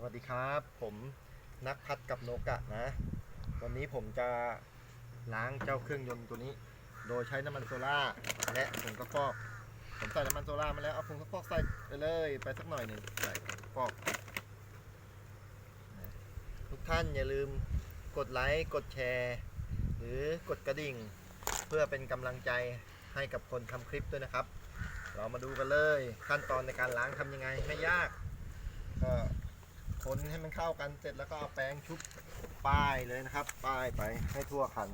สวัสดีครับ ผมนักพัดกับโนกะนะ วันนี้ผมจะล้างเจ้าเครื่องยนต์ตัวนี้ โดยใช้น้ำมันโซล่าและผงกระฟอกผมใส่น้ำมันโซล่ามาแล้วเอาผงกระฟอกใส่ไปเลยไปสักหน่อยหนึ่งใส่ผงกระฟอกทุกท่านอย่าลืมกดไลค์กดแชร์ หรือกดกระดิ่ง เพื่อเป็นกำลังใจให้กับคนทำคลิปด้วยนะครับ เรามาดูกันเลยขั้นตอนในการล้างทำยังไงไม่ยากก็ คนให้มันเข้ากันเสร็จแล้วก็เอาแป้งชุบป้ายเลยนะครับ ป้ายไปให้ทั่วคัน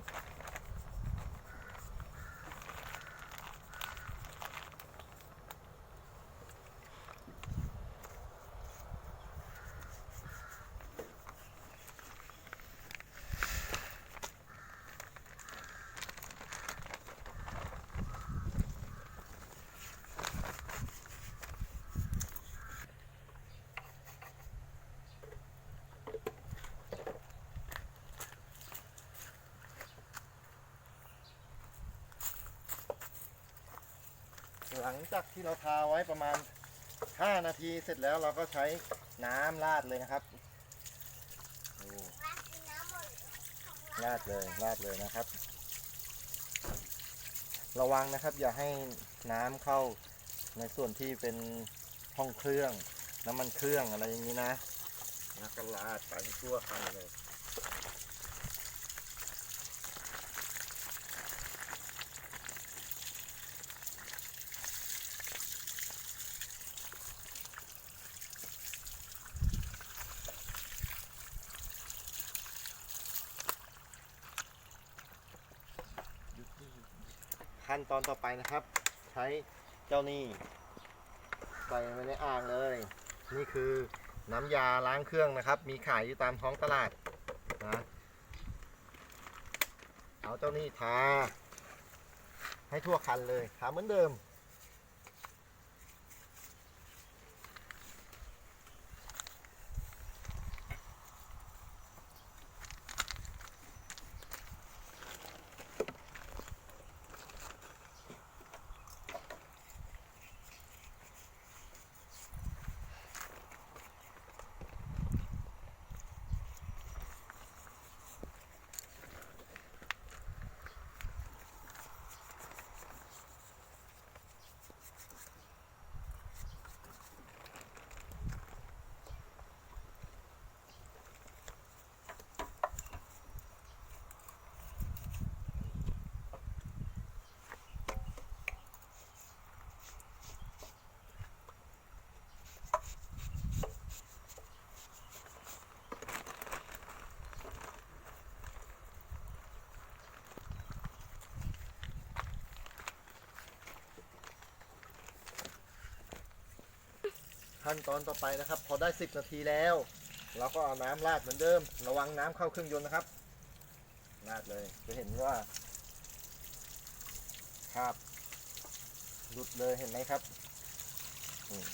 หลังจากที่เราทาไว้ประมาณ 5 นาทีเสร็จแล้วเราก็ใช้น้ำราดเลยนะครับราดเลยราดเลยนะครับ ระวังนะครับ อย่าให้น้ำเข้าในส่วนที่เป็นห้องเครื่อง น้ำมันเครื่องอะไรอย่างนี้นะแล้วก็ราดไปทั่วคันเลย ขั้นตอนต่อไปนะครับ ใช้เจ้านี่ใส่ไปในอ่างเลย นี่คือน้ำยาล้างเครื่องนะครับ มีขายอยู่ตามท้องตลาดนะเอาเจ้านี่ทาให้ทั่วคันเลยทาเหมือนเดิม ขั้นตอนต่อไปนะครับ พอได้ 10 นาทีแล้ว เราก็เอาน้ำราดเหมือนเดิม ระวังน้ำเข้าเครื่องยนต์นะครับราดเลยจะเห็นว่าครับหลุดเลยเห็นไหมครับอืม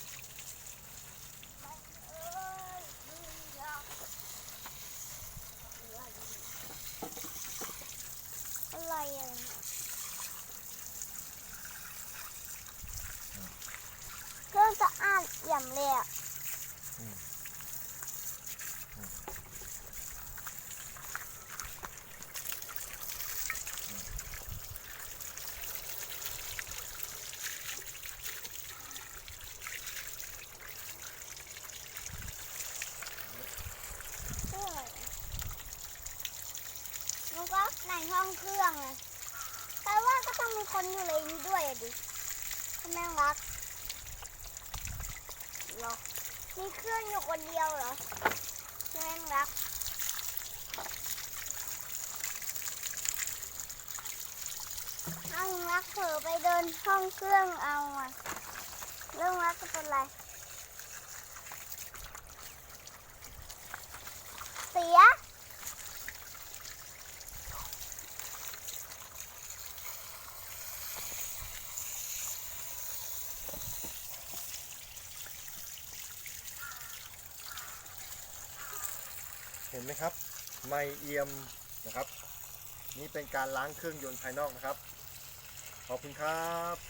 อะไรอะเครื่องสะอาด เอี่ยมเลยอะเครื่องอะไรอะมันก็ในห้องเครื่องไงแปลว่าก็ต้องมีคนอยู่ในนี้ด้วยอะดิคุณแม่งรัก เหรอ มีเครื่องอยู่คนเดียวเหรอคุณแม่งรักเอารักเผลอไปเดินห้องเครื่องเอาอะเรื่องรักก็เป็นไร เสีย เห็นไหมครับ ไม่เอี่ยมนะครับ นี่เป็นการล้างเครื่องยนต์ภายนอกนะครับ ขอบคุณครับ